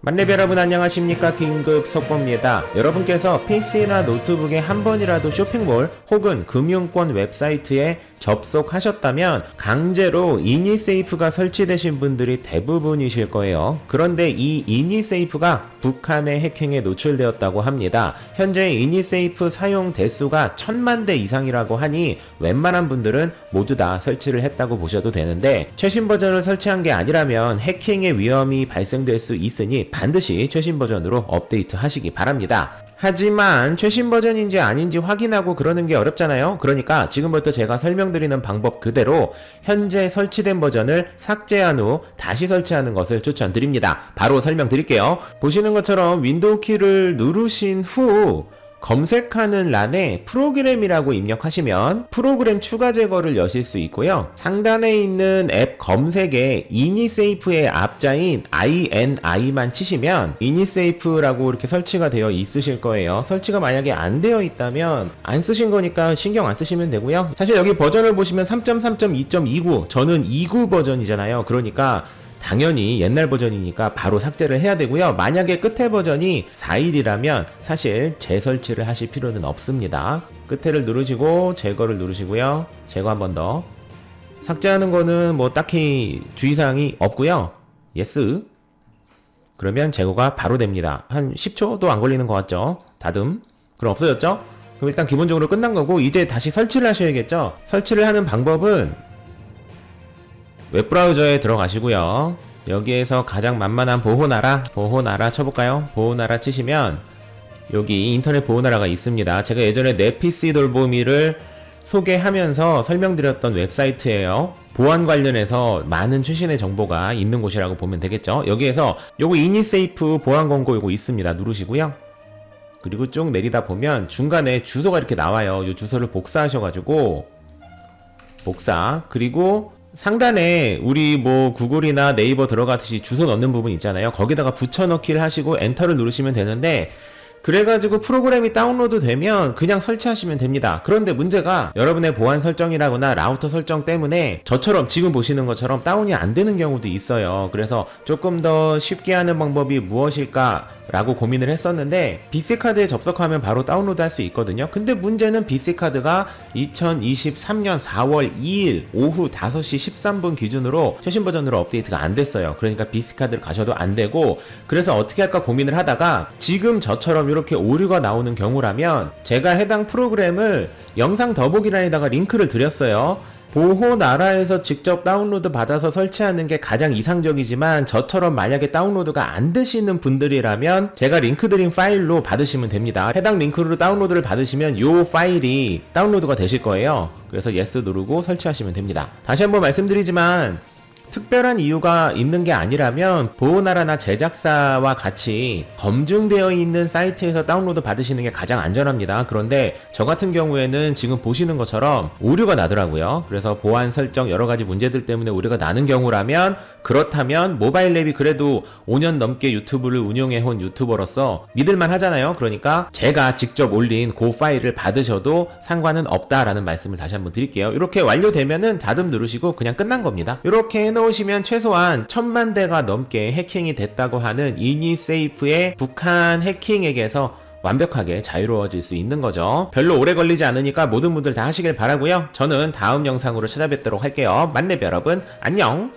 만렙 여러분 안녕하십니까 긴급 속보입니다. 여러분께서 PC나 노트북에 한 번이라도 쇼핑몰 혹은 금융권 웹사이트에 접속하셨다면 강제로 이니세이프가 설치되신 분들이 대부분이실 거예요. 그런데 이 이니세이프가 북한의 해킹에 노출되었다고 합니다. 현재 이니세이프 사용 대수가 천만 대 이상이라고 하니 웬만한 분들은 모두 다 설치를 했다고 보셔도 되는데 최신 버전을 설치한 게 아니라면 해킹의 위험이 발생될 수 있으니 반드시 최신 버전으로 업데이트 하시기 바랍니다. 하지만 최신 버전인지 아닌지 확인하고 그러는 게 어렵잖아요. 그러니까 지금부터 제가 설명 드리는 방법 그대로 현재 설치된 버전을 삭제한 후 다시 설치하는 것을 추천드립니다. 바로 설명드릴게요. 보시는 것처럼 윈도우 키를 누르신 후 검색하는 란에 프로그램이라고 입력하시면 프로그램 추가 제거를 여실 수 있고요. 상단에 있는 앱 검색에 이니세이프의 앞자인 INI만 치시면 이니세이프라고 이렇게 설치가 되어 있으실 거예요. 설치가 만약에 안 되어 있다면 안 쓰신 거니까 신경 안 쓰시면 되고요. 사실 여기 버전을 보시면 3.3.2.29 저는 29 버전이잖아요. 그러니까 당연히 옛날 버전이니까 바로 삭제를 해야 되고요. 만약에 끝에 버전이 4일이라면 사실 재설치를 하실 필요는 없습니다. 끝에를 누르시고 제거를 누르시고요. 제거 한 번 더. 삭제하는 거는 뭐 딱히 주의사항이 없고요. 예스. 그러면 제거가 바로 됩니다. 한 10초도 안 걸리는 것 같죠? 다듬. 그럼 없어졌죠? 그럼 일단 기본적으로 끝난 거고 이제 다시 설치를 하셔야겠죠? 설치를 하는 방법은 웹브라우저에 들어가시고요. 여기에서 가장 만만한 보호나라, 보호나라 쳐볼까요? 보호나라 치시면 여기 인터넷 보호나라가 있습니다. 제가 예전에 내 PC 돌보미를 소개하면서 설명드렸던 웹사이트예요. 보안 관련해서 많은 최신의 정보가 있는 곳이라고 보면 되겠죠. 여기에서 요거 이니세이프 보안 권고 요거 있습니다. 누르시고요. 그리고 쭉 내리다 보면 중간에 주소가 이렇게 나와요. 이 주소를 복사하셔가지고 복사 그리고 상단에 우리 뭐 구글이나 네이버 들어가듯이 주소 넣는 부분 있잖아요. 거기다가 붙여넣기를 하시고 엔터를 누르시면 되는데 그래가지고 프로그램이 다운로드 되면 그냥 설치하시면 됩니다. 그런데 문제가 여러분의 보안 설정이라거나 라우터 설정 때문에 저처럼 지금 보시는 것처럼 다운이 안 되는 경우도 있어요. 그래서 조금 더 쉽게 하는 방법이 무엇일까? 라고 고민을 했었는데 비스카드에 접속하면 바로 다운로드 할 수 있거든요. 근데 문제는 비스카드가 2023년 4월 2일 오후 5시 13분 기준으로 최신 버전으로 업데이트가 안 됐어요. 그러니까 비스카드를 가셔도 안 되고 그래서 어떻게 할까 고민을 하다가 지금 저처럼 이렇게 오류가 나오는 경우라면 제가 해당 프로그램을 영상 더보기란에다가 링크를 드렸어요. 보호 나라에서 직접 다운로드 받아서 설치하는 게 가장 이상적이지만 저처럼 만약에 다운로드가 안 되시는 분들이라면 제가 링크 드린 파일로 받으시면 됩니다. 해당 링크로 다운로드를 받으시면 이 파일이 다운로드가 되실 거예요. 그래서 yes 누르고 설치하시면 됩니다. 다시 한번 말씀드리지만 특별한 이유가 있는 게 아니라면 보호나라나 제작사와 같이 검증되어 있는 사이트에서 다운로드 받으시는 게 가장 안전합니다. 그런데 저 같은 경우에는 지금 보시는 것처럼 오류가 나더라고요. 그래서 보안 설정 여러 가지 문제들 때문에 오류가 나는 경우라면 그렇다면 모바일 랩이 그래도 5년 넘게 유튜브를 운영해 온 유튜버로서 믿을만 하잖아요. 그러니까 제가 직접 올린 그 파일을 받으셔도 상관은 없다라는 말씀을 다시 한번 드릴게요. 이렇게 완료되면은 다듬 누르시고 그냥 끝난 겁니다. 이렇게 해놓으시면 최소한 천만 대가 넘게 해킹이 됐다고 하는 이니세이프의 북한 해킹에게서 완벽하게 자유로워질 수 있는 거죠. 별로 오래 걸리지 않으니까 모든 분들 다 하시길 바라고요. 저는 다음 영상으로 찾아뵙도록 할게요. 만렙 여러분 안녕.